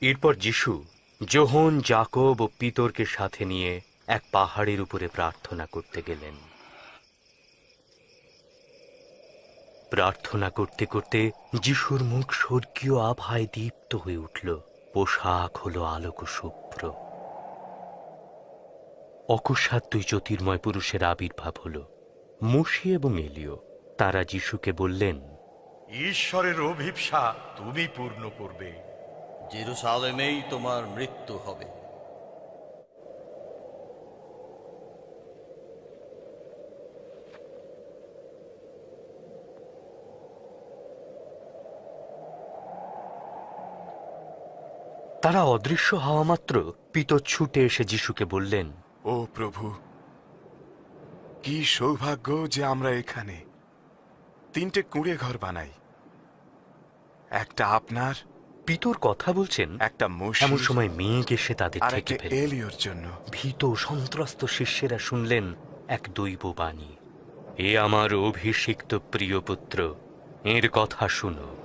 এরপর যিশু যোহন জাকব ও পিতরকে সাথে নিয়ে এক পাহাড়ের উপরে প্রার্থনা করতে গেলেন। প্রার্থনা করতে করতে যিশুর মুখ স্বর্গীয় আভায় দীপ্ত হয়ে উঠল। পোশাক হলো আলোক শুভ্র অকস্মাৎ দুই জ্যোতির্ময় পুরুষের আবির্ভাব হলো, মুশি এবং এলিও। তারা যিশুকে বললেন, ঈশ্বরের অভিপ্সা তুমি পূর্ণ করবে। জেরুসালেমেই তোমার মৃত্যু হবে। তারা অদৃশ্য হওয়া মাত্র পিতর ছুটে এসে যিশুকে বললেন ও প্রভু কি সৌভাগ্য যে আমরা এখানে। তিনটে কুঁড়ে ঘর বানাই। একটা আপনার পিতর কথা বলছেন একটা এমন সময় মেঘ এসে তাদের আর থেকে একটা ফেলে এলিওর জন্য। ভীত সন্ত্রস্ত শিষ্যেরা শুনলেন এক দৈব বাণী। এ আমার অভিষিক্ত প্রিয় পুত্র এর কথা শুনো।